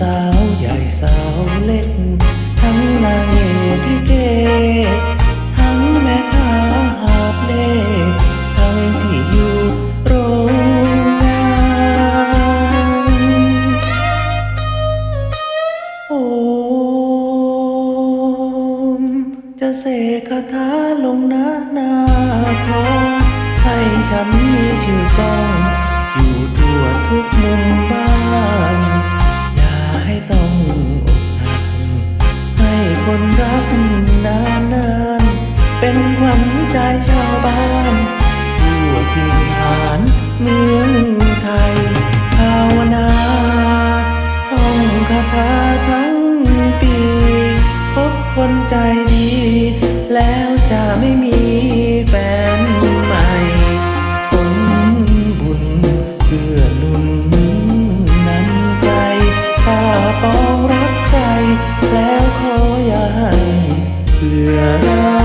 สาวเล็ก ทั้งนางเอกลิเก ทั้งแม่ค้าหาบเล่ทั้งที่อยู่โรงงานโอมจะเสกคาถาลงหน้าหน้าทองให้ฉันมีชื่อก้อง อยู่ทั่วทุกมุมบ้าน ขวัญใจชาวบ้านทั่วถิ่นฐานเมืองไทย ภาวนาท่องคาถาทั้งปี พบคนใจดี แล้วจะไม่มีแฟนใหม่ผลบุญเพื่อหนุนนำใจถ้าปองรักใคร แล้วขออย่าให้เพื่อเรา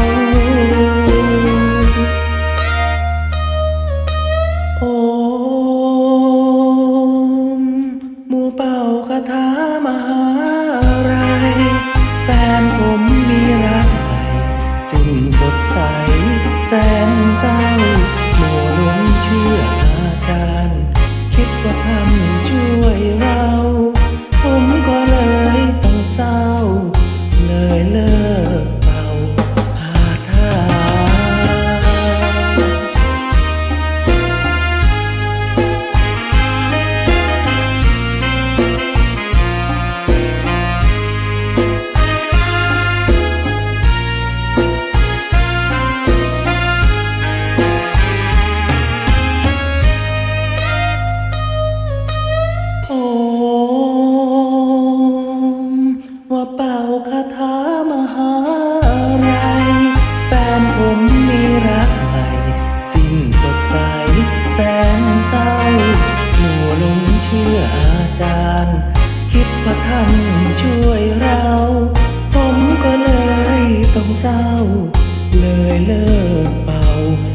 ผมก็เ